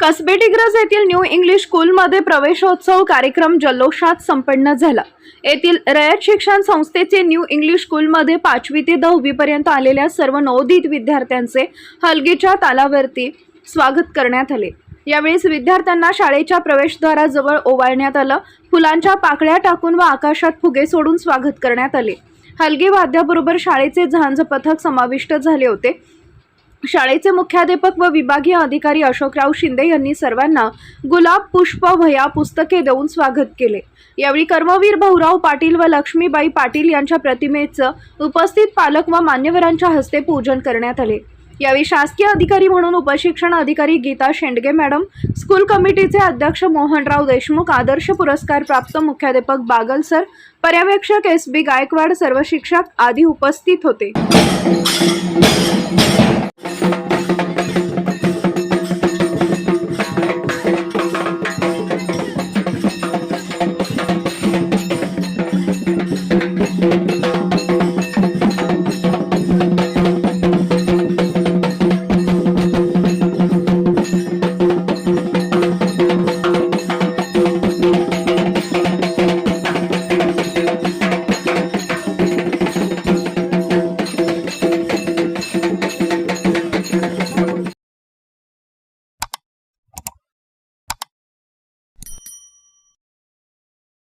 Kasbe Digraj येथील new English स्कूलमध्ये प्रवेशोत्सव कार्यक्रम जल्लोषात संपन्न झाला. येथील रयत शिक्षण संस्थेचे न्यू इंग्लिश स्कूलमध्ये पाचवी ते दहावीपर्यंत आलेल्या सर्व नवोदित विद्यार्थ्यांचे हलगीच्या तालावरती स्वागत करण्यात आले. यावेळेस विद्यार्थ्यांना शाळेच्या प्रवेशद्वाराजवळ ओवाळण्यात आलं फुलांच्या पाकळ्या टाकून व आकाशात फुगे सोडून स्वागत करण्यात आले. हलगी वाद्याबरोबर शाळेचे झांज पथक समाविष्ट झाले होते. शाळेचे मुख्याध्यापक व विभागीय अधिकारी अशोकराव शिंदे यांनी सर्वांना गुलाब पुष्प वह्या पुस्तके देऊन स्वागत केले. यावेळी कर्मवीर भाऊराव पाटील व लक्ष्मीबाई पाटील यांच्या प्रतिमेचं उपस्थित पालक व मान्यवरांच्या हस्ते पूजन करण्यात आले. यावेळी शासकीय अधिकारी म्हणून उपशिक्षण अधिकारी गीता शेंडगे मॅडम स्कूल कमिटीचे अध्यक्ष मोहनराव देशमुख आदर्श पुरस्कार प्राप्त मुख्याध्यापक बागल सर पर्यवेक्षक एस बी गायकवाड सर्व शिक्षक आदी उपस्थित होते.